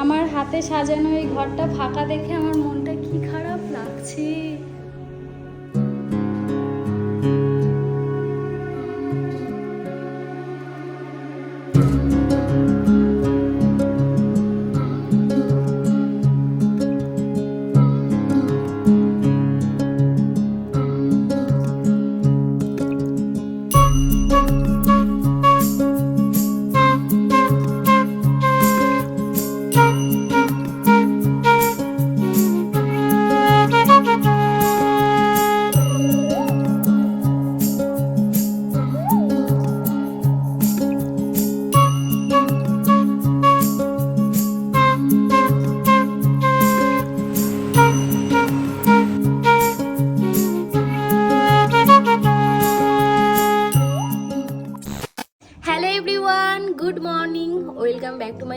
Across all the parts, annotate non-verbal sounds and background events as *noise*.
আমার হাতে সাজানো এই ঘরটা ফাঁকা দেখে আমার মনটা কি খারাপ লাগছে?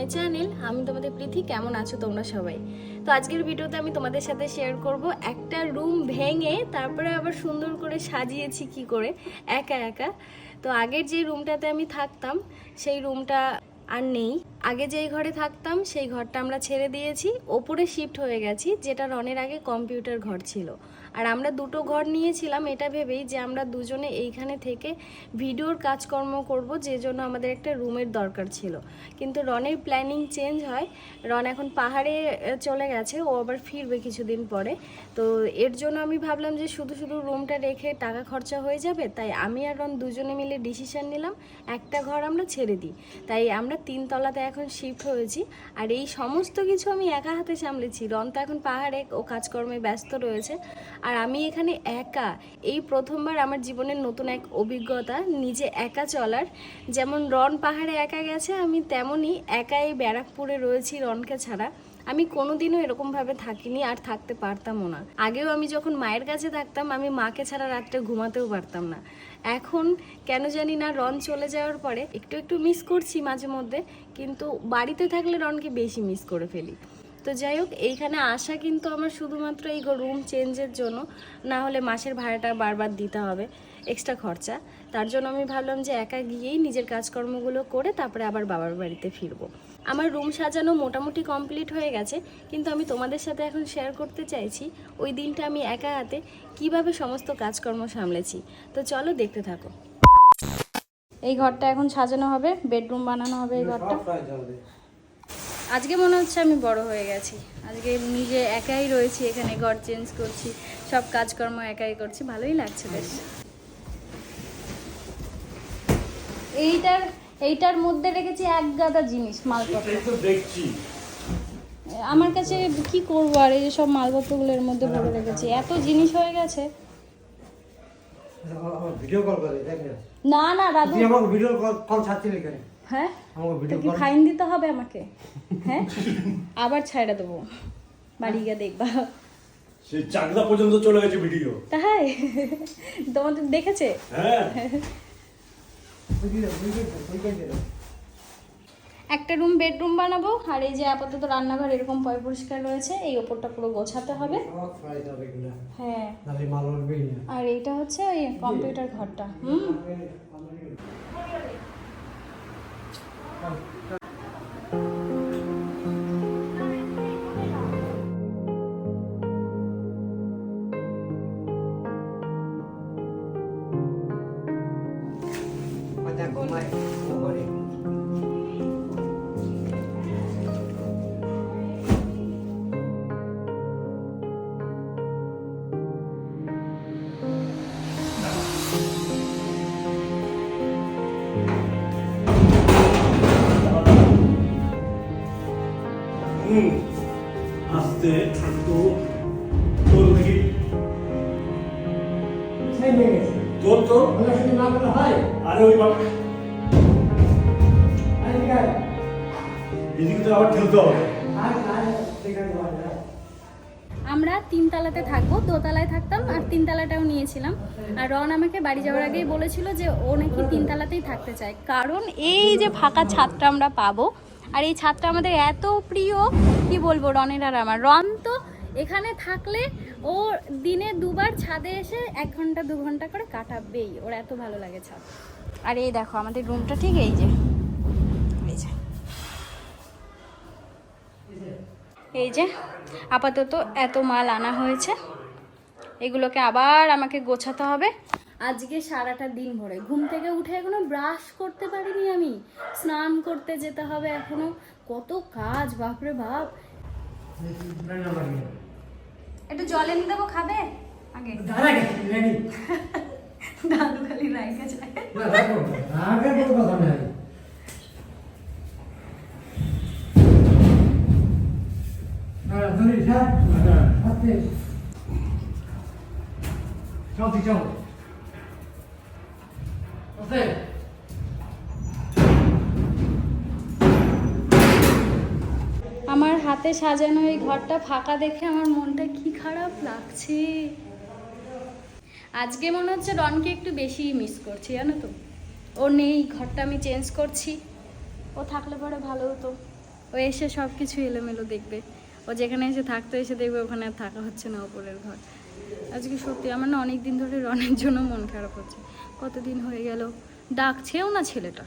মাই চ্যানেল, আমি তোমাদের প্রীতি, কেমন আছো তোমরা সবাই? তো আজকের ভিডিওতে আমি তোমাদের সাথে শেয়ার করব একটা রুম ভেঙে তারপরে আবার সুন্দর করে সাজিয়েছি কি করে, একা একা। তো আগের যে রুমটাতে আমি থাকতাম, সেই রুমটা আর নেই। আগে যেই ঘরে থাকতাম, সেই ঘরটা আমরা ছেড়ে দিয়েছি। ওপরে শিফট হয়ে গেছি, যেটা রনের আগে কম্পিউটার ঘর ছিল। আর আমরা দুটো ঘর নিয়েছিলাম, এটা ভেবেই যে আমরা দুজনে এইখানে থেকে ভিডিওর কাজকর্ম করব, যে জন্য আমাদের একটা রুমের দরকার ছিল। কিন্তু রনের প্ল্যানিং চেঞ্জ হয়। রন এখন পাহাড়ে চলে গেছে, ও আবার ফিরবে কিছুদিন পরে। তো এর জন্য আমি ভাবলাম যে শুধু শুধু রুমটা রেখে টাকা খরচা হয়ে যাবে, তাই আমি আর রন দুজনে মিলে ডিসিশান নিলাম, একটা ঘর আমরা ছেড়ে দিই। তাই আমরা তিনতলাতে এখন শিফট হয়েছি। আর এই সমস্ত কিছু আমি একা হাতে সামলেছি। রন তো এখন পাহাড়ে, ও কাজকর্মে ব্যস্ত রয়েছে। আর আমি এখানে একা। এই প্রথমবার আমার জীবনের নতুন এক অভিজ্ঞতা, নিজে একা চলার। যেমন রন পাহাড়ে একা গেছে, আমি তেমনই একাই ব্যারাকপুরে রয়েছি রনকে ছাড়া। আমি কোনোদিনও এরকমভাবে থাকিনি আর থাকতে পারতামও না। আগেও আমি যখন মায়ের কাছে থাকতাম, আমি মাকে ছাড়া রাত্রে ঘুমাতেও পারতাম না। এখন কেন জানি না রন চলে যাওয়ার পরে একটু একটু মিস করছি মাঝে মধ্যে, কিন্তু বাড়িতে থাকলে রনকে বেশি মিস করে ফেলি। তো যাই হোক, এইখানে আসা কিন্তু আমার শুধুমাত্র এই রুম চেঞ্জের জন্য। না হলে মাসের ভাড়াটা বারবার দিতে হবে এক্সট্রা খরচা। তার জন্য আমি ভাবলাম যে একা গিয়েই নিজের কাজকর্মগুলো করে তারপরে আবার বাবার বাড়িতে ফিরবো। আমার রুম সাজানো মোটামুটি কমপ্লিট হয়ে গেছে, কিন্তু আমি তোমাদের সাথে এখন শেয়ার করতে চাইছি, ওই দিনটা আমি একা হাতে কীভাবে সমস্ত কাজকর্ম সামলেছি। তো চলো দেখতে থাকো। এই ঘরটা এখন সাজানো হবে বেডরুম বানানো হবে এই ঘরটা। আজকে মনে হচ্ছে আমি বড় হয়ে গেছি। আজকে নিজে একাই রয়েছি এখানে ঘর চেঞ্জ করছি সব কাজকর্ম একাই করছি ভালোই লাগছে বেশ। এইটার এইটার মধ্যে রেখেছি এক গাদা জিনিস মালপত্র। দেখছি। আমার কাছে কি করব আর এই যে সব মালপত্রগুলো এর মধ্যে ভরে রেখেছি এত জিনিস হয়ে গেছে। ভিডিও কল করে না। না দাদু আমাকে ভিডিও কল কল ছাড়ছিলি কেন? হ্যাঁ? তো কি ফাইন দিতে হবে আমাকে? হ্যাঁ? আবার ছাইড়া দেবো। বাড়ি গিয়ে দেখবা। সেই চাকদা পর্যন্ত চলে গেছে ভিডিও তাই? তোমাদের দেখেছে? হ্যাঁ। একটা রুম বেডরুম বানাবো আর এই যে আপাতত রান্নাঘর এরকম পয় পরিষ্কার রয়েছে এই ওপরটা পুরো গোছাতে হবে। হ্যাঁ। আর এইটা হচ্ছে ওই কম্পিউটার ঘরটা হুম? 我带过来。দোতলায় থাকতাম আর তিনতলাটাও নিয়েছিলাম। আর রন আমাকে বাড়ি যাওয়ার আগেই বলেছিল যে ও নাকি তিনতলাতেই থাকতে চায়। কারণ এই যে ফাঁকা ছাদটা আমরা পাবো, আর এই ছাদটা আমাদের এত প্রিয়, কি বলব রনের আর আমার। রন তো এখানে থাকলে ও দিনে দুবার ছাদে এসে এক ঘণ্টা, দু ঘণ্টা করে কাটাবেই। ওর এত ভালো লাগে ছাদ। আর এই দেখো, আমাদের রুমটা ঠিক এই যে। এই যে। এই যে, আপাতত এত মাল আনা হয়েছে। এগুলোকে আবার আমাকে গোছাতে হবে। আজকে সারাটা দিন ভরে। ঘুম থেকে উঠে এখনও ব্রাশ করতে পারিনি আমি। স্নান করতে যেতে হবে এখনও। কত কাজ বাপরে বাপ। একটু জল এনে দেবো খাবে? আগে। দাদু খালি রাইখে যায়। হাতে সাজানো এই ঘরটা ফাঁকা দেখে আমার মনটা কি খারাপ লাগছে। আজকে মনে হচ্ছে রনকে একটু বেশি মিস করছি, জানো তো। ও নেই, ঘরটা আমি চেঞ্জ করছি। ও থাকলে পরে ভালো হতো। ও এসে সব কিছু এলোমেলো দেখবে। ও যেখানে এসে থাকতো, এসে দেখবে ওখানে আর থাকা হচ্ছে না ওপরের ঘর। আজকে সত্যি আমার না অনেক দিন ধরে রনের জন্য মন খারাপ হচ্ছে। কতদিন হয়ে গেল? ডাকছেও না ছেলেটা।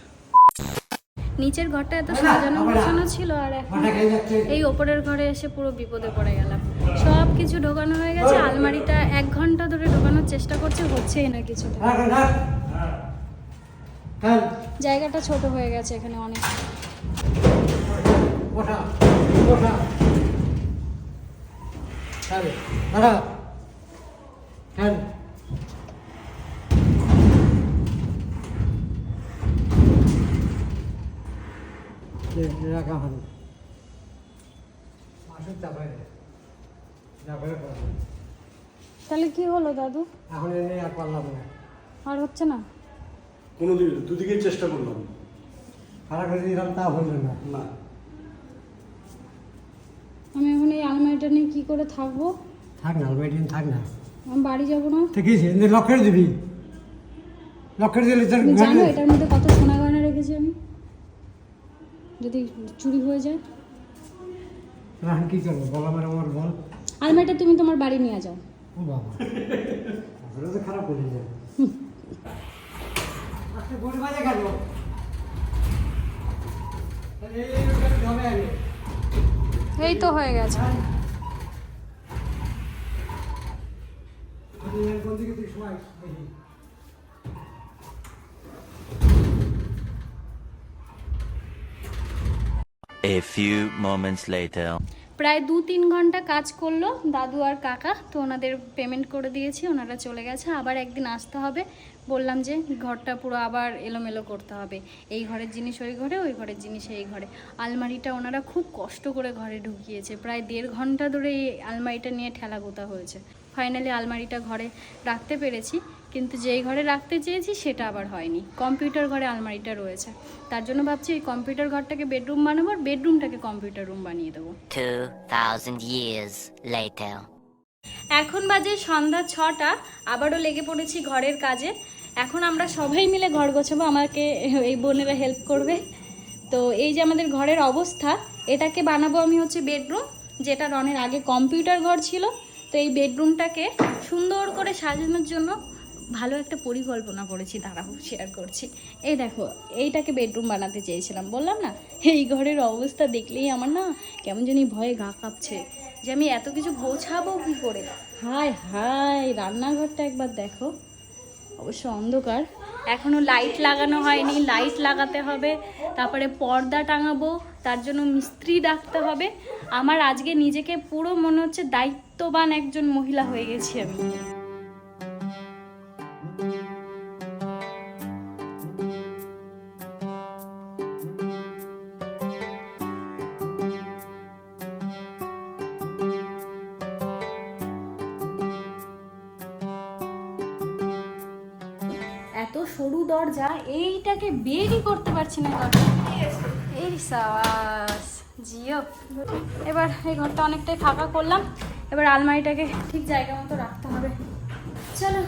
নিচের ঘরটা এত সাজানো গোছানো ছিল আর এখন এই ওপরের ঘরে এসে পুরো বিপদে পড়ে গেলাম। সব কিছু ঢোকানো হয়ে গেছে আলমারিটা এক ঘণ্টা ধরে ঢোকানোর চেষ্টা করছে হচ্ছেই না কিছু রাখ রাখ কাল। জায়গাটা ছোট হয়ে গেছে এখানে অনেক। বসা রাখা হবে। তাহলে কি হলো দাদু? এখন এনে আর পারলাম না। আর হচ্ছে না? কোনো দিন দুদিকেই চেষ্টা করলাম। খারাপ করে দিলাম তা হলো না। না। আমি এখন এই আলমারিটা নিয়ে কি করে থাকব? থাক না আলমারি থাক না। আমি বাড়ি যাব না? আছে লক্ষের দিবি। লক্ষের দিলে জানো এটার মধ্যে কত সোনা গয়না রেখেছি আমি? যদি চুরি হয়ে যায়। এখন কি করব? বল আমার আমার বল। আলমারিটা তুমি তোমার বাড়ি নিয়ে যাও। ও বাবা। তাহলে তো খারাপ করে যায়। আজকে বড়ি বাজে গেল এই তো হয়ে গেছে। এর কোন দিকে তুই সময় A few moments later. প্রায় দু তিন ঘণ্টা কাজ করল দাদু আর কাকা, তো ওনাদের পেমেন্ট করে দিয়েছি, ওনারা চলে গেছে। আবার একদিন আসতে হবে। বললাম যে ঘরটা পুরো আবার এলোমেলো করতে হবে। এই ঘরের জিনিস ওই ঘরে, ওই ঘরের জিনিস এই ঘরে। আলমারিটা ওনারা খুব কষ্ট করে ঘরে ঢুকিয়েছে। প্রায় দেড় ঘণ্টা ধরে এই আলমারিটা নিয়ে ঠেলা গোতা হয়েছে। ফাইনালি আলমারিটা ঘরে রাখতে পেরেছি। কিন্তু যেই ঘরে রাখতে চেয়েছি সেটা আবার হয়নি। কম্পিউটার ঘরে আলমারিটা রয়েছে। তার জন্য ভাবছি এই কম্পিউটার ঘরটাকে বেডরুম বানাবো আর বেডরুমটাকে কম্পিউটার রুম বানিয়ে দেবো। 2,000 years later. এখন বাজে সন্ধ্যা ছটা আবারও লেগে পড়েছি ঘরের কাজে। এখন আমরা সবাই মিলে ঘর গোছাবো আমাকে এই বোনেরা হেল্প করবে। তো এই যে আমাদের ঘরের অবস্থা এটাকে বানাবো আমি হচ্ছে বেডরুম যেটা রনের আগে কম্পিউটার ঘর ছিল। তো এই বেডরুমটাকে সুন্দর করে সাজানোর জন্য ভালো একটা পরিকল্পনা করেছি, দাঁড়াও শেয়ার করছি। এই দেখো, এইটাকে বেডরুম বানাতে চেয়েছিলাম। বললাম না, এই ঘরের অবস্থা দেখলেই আমার না কেমন জানি ভয়ে গা কাঁপছে যে আমি এত কিছু গোছাবো কি করে? হায় হায়, রান্নাঘরটা একবার দেখো। অবশ্য অন্ধকার। এখনও লাইট লাগানো হয়নি লাইট লাগাতে হবে, তারপরে পর্দা টাঙাবো, তার জন্য মিস্ত্রি ডাকতে হবে। আমার আজকে নিজেকে পুরো মনে হচ্ছে দায়িত্ববান একজন মহিলা হয়ে গেছি আমি। এত সরু দরজা, এইটাকে বেরই করতে পারছি না ঘরটা এই জিও। এবার এই ঘরটা অনেকটাই ফাঁকা করলাম। এবার আলমারিটাকে ঠিক জায়গা মতো রাখতে হবে। চলো।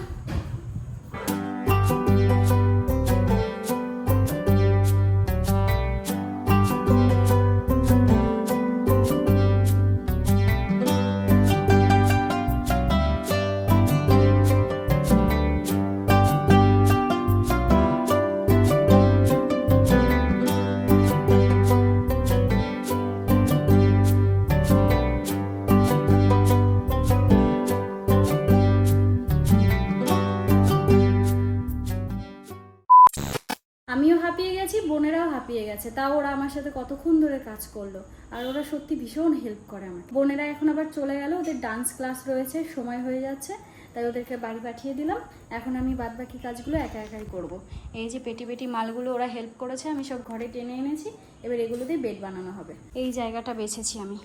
হাঁপিয়ে গেছে। তাও ওরা আমার সাথে কতক্ষণ ধরে কাজ করল। আর ওরা সত্যি ভীষণ হেল্প করে আমার বোনেরা এখন আবার চলে গেল। ওদের ডান্স ক্লাস রয়েছে, সময় হয়ে যাচ্ছে। তাই ওদেরকে বাড়ি পাঠিয়ে দিলাম। এখন আমি বাদ বাকি কাজগুলো একা একাই করব। এই যে পেটি পেটি মালগুলো ওরা হেল্প করেছে, আমি সব ঘরে টেনে এনেছি। এবার এগুলো দিয়ে বেড বানানো হবে। এই জায়গাটা বেছেছি আমি।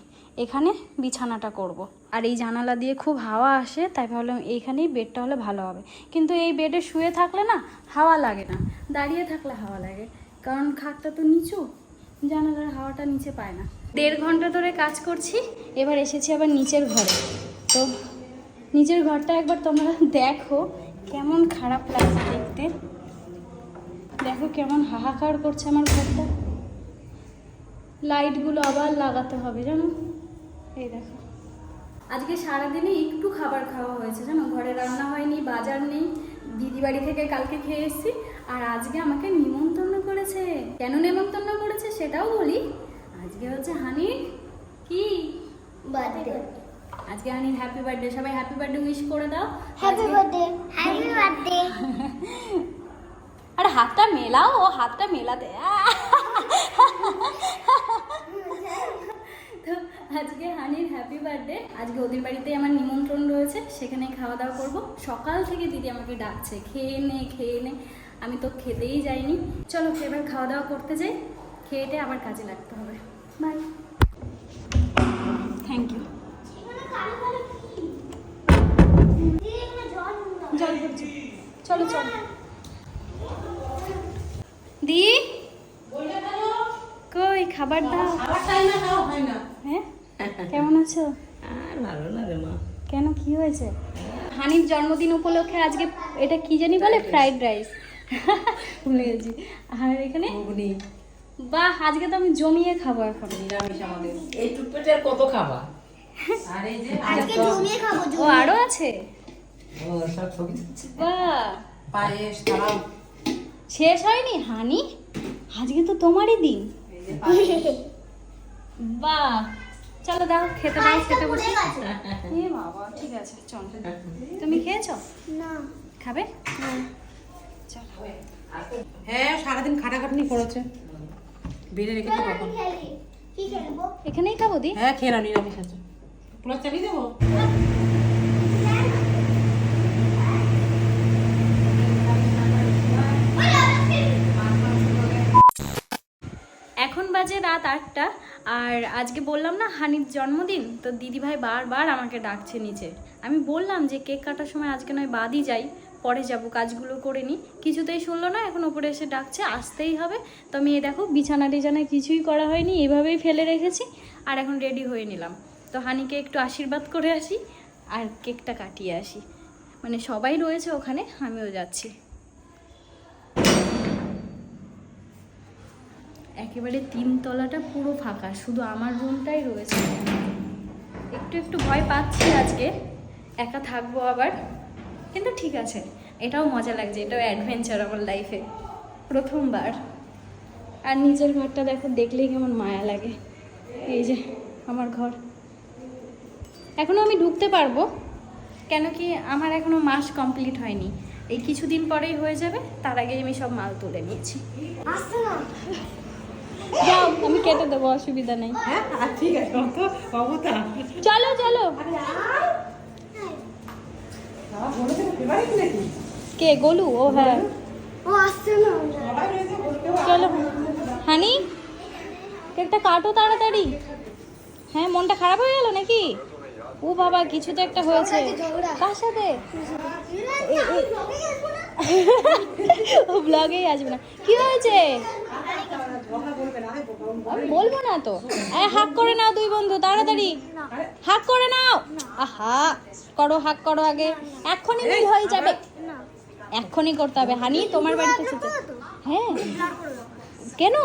এখানে বিছানাটা করব। আর এই জানালা দিয়ে খুব হাওয়া আসে, তাই ভাবলাম এইখানেই বেডটা হলে ভালো হবে। কিন্তু এই বেডে শুয়ে থাকলে না, হাওয়া লাগে না। দাঁড়িয়ে থাকলে হাওয়া লাগে। কারণ খাটটা তো নিচু, জানালার হাওয়াটা নিচে পায় না। দেড় ঘণ্টা ধরে কাজ করছি, এবার এসেছি আবার নিচের ঘরে। তো নিচের ঘরটা একবার তোমরা দেখো, কেমন খারাপ লাগছে দেখতে। দেখো কেমন হাহাকার করছে আমার ঘরটা। লাইটগুলো আবার লাগাতে হবে, জানো? এই দেখো। আজকে সারাদিনে একটু খাবার খাওয়া হয়েছে, জানো? ঘরে রান্না হয়নি, বাজার নেই দিদি বাড়ি থেকে কালকে খেয়ে এসেছি, আর আজকে আমাকে নিমন্ত্রণ করেছে কেন নিমন্ত্রণ করেছে সেটাও বলি। আজকে হচ্ছে হানির কি? বার্থডে আজকে হানির হ্যাপি বার্থডে সবাই হ্যাপি বার্থডে উইশ করে দাও। হ্যাপি বার্থডে হ্যাপি বার্থডে আরে হাতটা মেলাও ও হাতটা মেলাতে। তো আজকে হানির হ্যাপি বার্থডে আজকে ওদের বাড়িতে আমার নিমন্ত্রণ রয়েছে সেখানে খাওয়া দাওয়া করব। সকাল থেকে দিদি আমাকে ডাকছে খেয়ে নে খেয়ে নে। আমি তো খেতেই যাইনি। চলো এবার খাওয়া দাওয়া করতে যাই খেয়েটে আবার কাজে লাগতে হবে। বাই থ্যাংক ইউ চলো চলো। দি কই খাবার দাও। হ্যাঁ? কেমন আছো? আর ভালো লাগে মা। কেন কি হয়েছে? হানির জন্মদিন উপলক্ষে আজকে এটা কি জানি বলে ফ্রাইড রাইস ভুলে গেছি আর এখানে? ঘুগনি। বাহ আজকে তো আমি জমিয়ে খাব এখন। নিরামিষ আমাদের। এই টুকপেটে আর কত খাবা? আর এই যে আজকে জমিয়ে খাব ও আরও আছে? ও সব ছবি তুলছে। বাহ। পায়েস শেষ হয়নি? হানি? আজকে তো তোমারই দিন। বাহ। চলো দাও খেতে দাও খেতে বসে। এ বাবা ঠিক আছে চল। তুমি খেয়েছো? না। খাবে? চলো হ্যাঁ সারাদিন খাটাখাটনি করেছে। বেড়ে রেখেছে কখন খেলি? কি খেলব? এখানেই খাব দি। হ্যাঁ খেয়ে নাও নিরামিষ আছে। পুরো চালিয়ে দেবো? এখন বাজে রাত আটটা আর আজকে বললাম না হানির জন্মদিন তো দিদিভাই বারবার আমাকে ডাকছে নিচে। আমি বললাম যে কেক কাটার সময় আজকে নয় বাদই যাই। পরে যাব, কাজগুলো করে নিই। কিছুতেই শুনলো না, এখন ওপরে এসে ডাকছে, আসতেই হবে। তো আমি এই দেখো, বিছানা টিছানা কিছুই করা হয়নি, এভাবেই ফেলে রেখেছি, আর এখন রেডি হয়ে নিলাম। তো হানিকে একটু আশীর্বাদ করে আসি, আর কেকটা কাটিয়ে আসি। মানে সবাই রয়েছে ওখানে, আমিও যাচ্ছি। একেবারে তিনতলাটা পুরো ফাঁকা, শুধু আমার রুমটাই রয়েছে। একটু একটু ভয় পাচ্ছি আজকে, একা থাকব আবার। কিন্তু ঠিক আছে এটাও মজা লাগছে এটাও অ্যাডভেঞ্চার আমার লাইফে প্রথমবার। আর নিজের ঘরটা দেখো দেখলেই কেমন মায়া লাগে। এই যে আমার ঘর। এখনও আমি ঢুকতে পারব কেন কি আমার এখনও মাস কমপ্লিট হয়নি। এই কিছুদিন পরেই হয়ে যাবে তার আগে আমি সব মাল তুলে নিয়েছি। যাও আমি কেটে দেবো অসুবিধা নেই। হ্যাঁ আর ঠিক আছে চলো চলো বাবা বলে দেবো ফেভারিট নাকি কে গোলু? ও হ্যাঁ। ও আসছে না। চলো। হানি? কেকটা কাটো তাড়াতাড়ি। হ্যাঁ মনটা খারাপ হয়ে গেল নাকি? ও বাবা কিছু তো একটা হয়েছে। কার সাথে? *laughs* ও ব্লগেই আসবে না। কি হয়েছে? বলব না তো। হাক করে নাও দুই বন্ধু তাড়াতাড়ি। হাক করে নাও। আহা করো হাক করো আগে। এক্ষুনি মিল হয়ে যাবে। এক্ষুনি করতে হবে। হানি তোমার বাড়িতে এসেছে হ্যাঁ। কেন?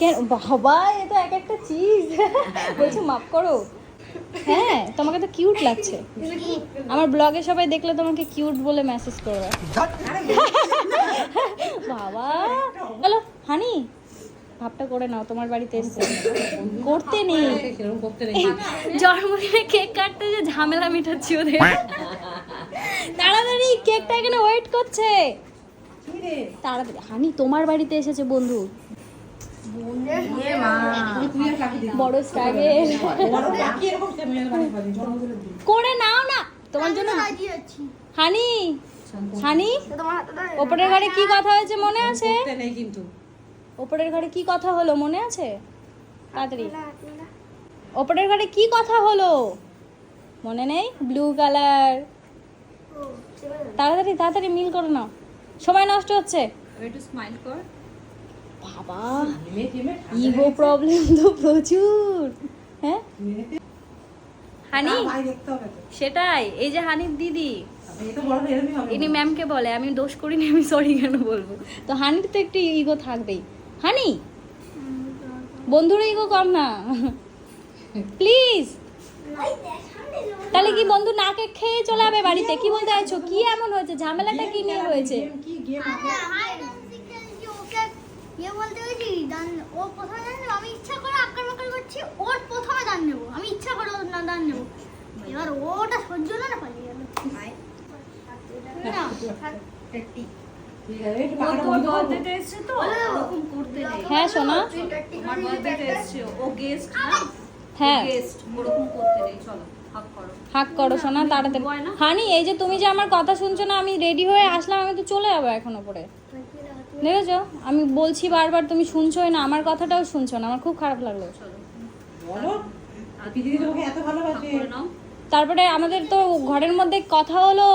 কেন? বাবা এ তো এক একটা চিজ। বলছো মাফ করো। হ্যাঁ তোমাকে তো কিউট লাগছে। আমার ব্লগে সবাই দেখলে তোমাকে কিউট বলে মেসেজ করবে। বাবা। চলো হানি। ভাবটা করে নাও তোমার বাড়িতে এসছে করতে নেই। জন্মদিনে কেক কাটতে যে ঝামেলা মেটাচ্ছি ওদের। তাড়াতাড়ি কেকটা এখানে ওয়েট করছে। তাড়াতাড়ি হানি তোমার বাড়িতে এসেছে বন্ধু। বড় করে নাও না তোমার জন্য হানি হানি তো তোমার হাতে দাও। ওপরের ঘরে কি কথা হয়েছে মনে আছে? কিন্তু। ওপরের ঘরে কি কথা হলো? মনে আছে? তাড়াতাড়ি। ওপরের ঘরে কি কথা হলো? মনে নেই? Blue colour. তাড়াতাড়ি তাড়াতাড়ি মিল করে না। সময় নষ্ট হচ্ছে। একটু স্মাইল কর। বাবা ইগো প্রবলেম তো প্রচুর। হ্যাঁ? হানি সেটাই। এই যে হানির দিদি। হবে ইনি ম্যামকে বলে। আমি দোষ করিনি আমি সরি কেন বলব? তো হানির তো একটু ইগো থাকবেই। হানি? বন্ধুর ইগো কম না। প্লিজ। তাহলে কি বন্ধু নাকে খেয়ে চলে যাবে বাড়িতে? কি বলতে চাইছো? কি এমন হয়েছে? ঝামেলাটা কি নিয়ে হয়েছে? করে করে। এবার ওটা সহ্য না, পালিয়ে গেল। হ্যাঁ। সোনা। আমার বার্থডেতে এসছে। ও গেস্ট না? হ্যাঁ। গেস্ট ওরকম করতে নেই। চলো হাক করো। হাক করো সোনা তাড়াতাড়ি। হানি এই যে তুমি যে আমার কথা শুনছো না আমি রেডি হয়ে আসলাম আমি তো চলে যাব এখন ওপরে। দেখেছ? আমি বলছি বারবার তুমি শুনছোই না আমার কথাটাও শুনছো না আমার খুব খারাপ লাগল। তারপরে আমাদের তো ঘরের মধ্যে কথা হলো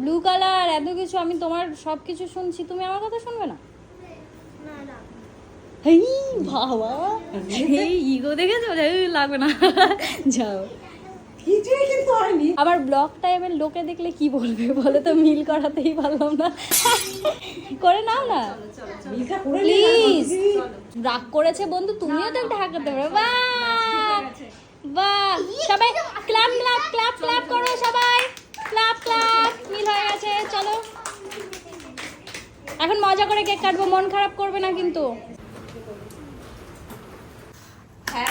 ব্লু কালার এত কিছু আমি তোমার সব কিছু শুনছি তুমি আমার কথা শুনবে না? হেই বাবা। এই ইগো দেখেছ? এই, লাগবে না। যাও। কিছুই কিন্তু হয়নি। আবার ব্লগ টাইমের লোকে দেখলে কি বলবে? বলে তো মিল করাতেই পারলাম না। করে নাও না। মিলটা করে প্লিজ রাগ করেছে বন্ধু তুমিও তো একটা হাঁকাতে পারো বাহ! বাহ! সবাই ক্লাপ ক্লাপ ক্লাপ ক্লাপ করো সবাই। ক্লাপ ক্লাপ মিল হয়ে গেছে, চলো। এখন মজা করে কেক কাটবো, মন খারাপ করবে না কিন্তু। যা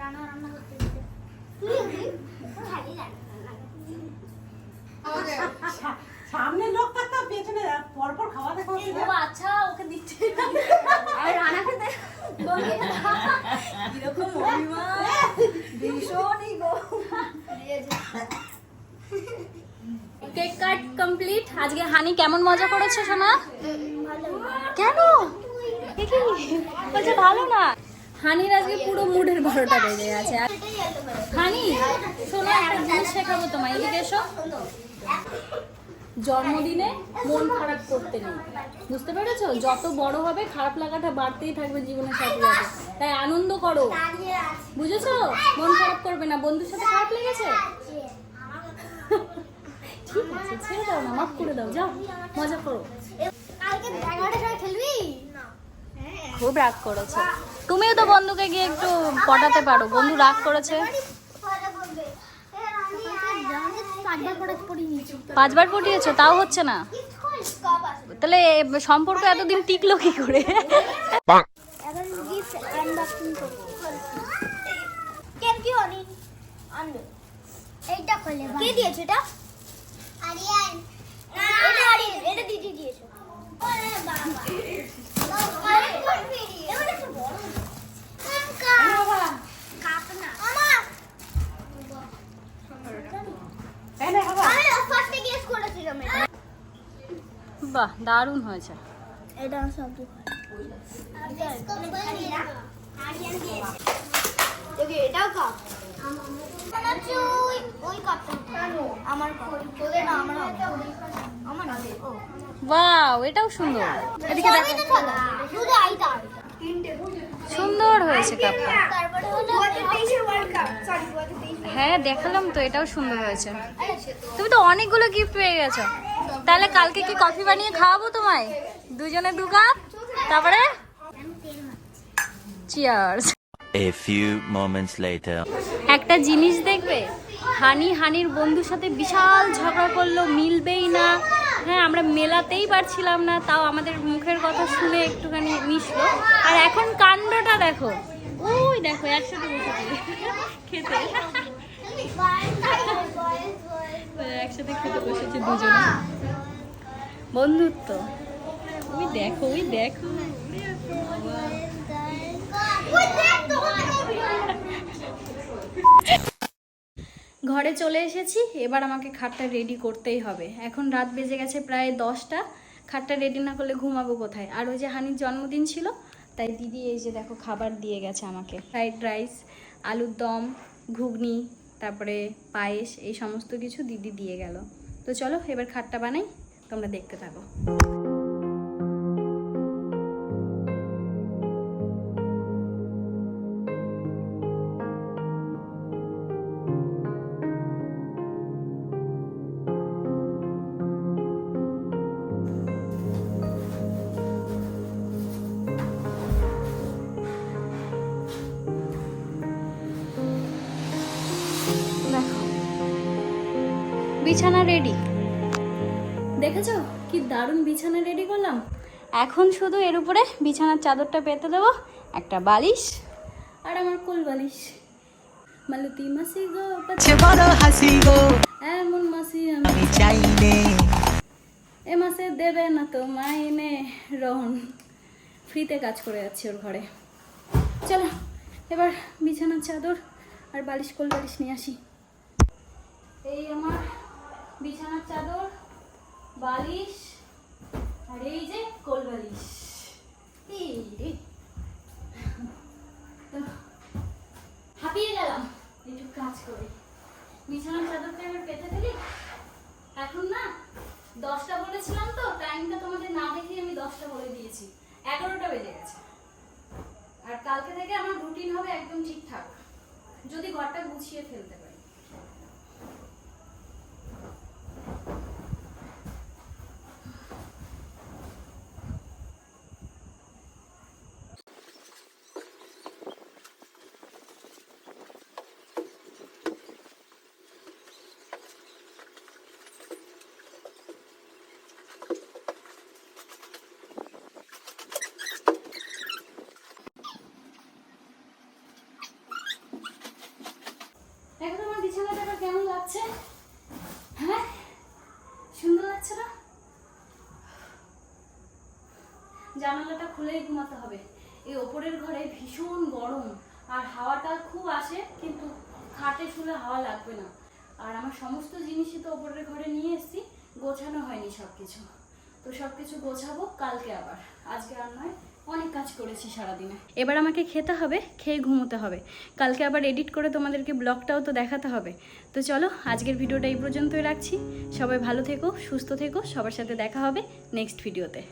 রান্না রান্না করতে দিতে। ভালোই লাগে রান্না করতে। সামনে লোক থাকতো পেছনে পরপর খাওয়া দেখা হচ্ছে না। আচ্ছা ওকে দিচ্ছে আর রান্না করতে কীরকম মহিমা ভীষণই গো কেক কাট কমপ্লিট আজকে হানি কেমন করেছে সোনা? কেন? বলছে ভালো না। হানির আজকে পুরো মুডের বারোটা বেজে গেছে। হানি শোনো একটা জিনিস শেখাবো তোমায়। এদিকে এসো। জন্মদিনে মন খারাপ করতে নেই। বুঝতে পেরেছ? যত বড় হবে, খারাপ লাগাটা বাড়তেই থাকবে জীবনের সাথে সাথে। তাই আনন্দ করো। বুঝেছ? মন খারাপ করবে না। বন্ধুর সাথে খারাপ লেগেছে? ঠিক আছে ছেড়ে দাও না মাফ করে দাও যাও মজা করো কালকে এগারোটার সময় খেলবি না খুব রাগ করেছে। তুমিও তো বন্ধুকে গিয়ে একটু পটাতে পারো। বন্ধু রাগ করেছে। পাঁচবার পটিয়েছো তাও হচ্ছে না। তাহলে সম্পর্ক এতদিন টিকলো কি করে? এখন গিফট আনবক্সিং কি অনি এইটা খোলে কে দিয়েছে এটা? বাহ দারুণ হয়েছে। এটা সব এটাও কাপ বাও এটাও সুন্দর। এদিকে দেখো। সুন্দর হয়েছে কাপটা হ্যাঁ দেখালাম তো, এটাও সুন্দর হয়েছে। তুমি তো অনেকগুলো গিফট পেয়ে গেছো। তাহলে কালকে কি কফি বানিয়ে খাওয়াবো তোমায়? দুজনে দু কাপ তারপরে? Cheers A few moments later. একটা জিনিস দেখবে? হানি হানির বন্ধুর সাথে বিশাল ঝগড়া করল, মিলবেই না। হ্যাঁ আমরা মেলাতেই পারছিলাম না, তাও আমাদের মুখের কথা শুনে একটুখানি মিশলো। আর এখন কাণ্ডটা দেখো। ওই দেখো, একসাথে বসেছে খেতে। একসাথে খেতে বসেছে দুজনে। বন্ধুত্ব। ওই দেখো। ওই দেখো। ঘরে চলে এসেছি, এবার আমাকে খাটটা রেডি করতেই হবে। এখন রাত বেজে গেছে প্রায় দশটা, খাটটা রেডি না করলে ঘুমাবো কোথায়? আর ওই যে হানির জন্মদিন ছিল, তাই দিদি এই যে দেখো খাবার দিয়ে গেছে আমাকে। ফ্রাইড রাইস, আলুর দম, ঘুগনি, তারপরে পায়েস, এই সমস্ত কিছু দিদি দিয়ে গেল। তো চলো এবার খাটটা বানাই, তোমরা দেখতে থাকো। বিছানা রেডি দেখেছ? কি দারুণ বিছানা রেডি করলাম। এখন শুধু এর উপরে বিছানার চাদরটা পেতে দেবো একটা বালিশ। আর আমার কোল বালিশ। মালতী মাসি গো বড় হাসি গো। এমন মাসি আমি চাইলে এ মাসে দেবে না তো মাইনে রহন। ফ্রিতে কাজ করে যাচ্ছি ওর ঘরে। চলো এবার বিছানার চাদর আর বালিশ কোল বালিশ নিয়ে আসি। এই আমার বিছানার চাদর, বালিশ, আর এই যে কোল বালিশ। রে। হাঁপিয়ে গেলাম। একটু কাজ করে। বিছানার চাদরটা এবার পেতে দিলি এখন না দশটা বলেছিলাম তো, টাইমটা তোমাদের না দেখে আমি দশটা বলে দিয়েছি। এগারোটা বেজে গেছে। আর কালকে থেকে আমার রুটিন হবে একদম ঠিকঠাক। যদি ঘরটা গুছিয়ে ফেলতে পারি এখন আমার বিছানাটা এবার কেমন লাগছে? হ্যাঁ? সুন্দর লাগছে না? জানালাটা খুলেই ঘুমাতে হবে। এই ওপরের ঘরে ভীষণ গরম, আর হাওয়াটা খুব আসে, কিন্তু খাটে শুলে হাওয়া লাগবে না। আর আমার সমস্ত জিনিসই তো ওপরের ঘরে নিয়ে এসেছি, গোছানো হয়নি সব কিছু তো সব কিছু গোছাবো কালকে আবার। আজকে আর নয় অনেক কাজ করেছি সারাদিনে। এবার আমাকে খেতে হবে, খেয়ে ঘুমোতে হবে। কালকে আবার এডিট করে তোমাদেরকে ব্লগটাও তো দেখাতে হবে। তো চলো, আজকের ভিডিওটা এই পর্যন্তই রাখছি। সবাই ভালো থেকো, সুস্থ থেকো, সবার সাথে দেখা হবে নেক্সট ভিডিওতে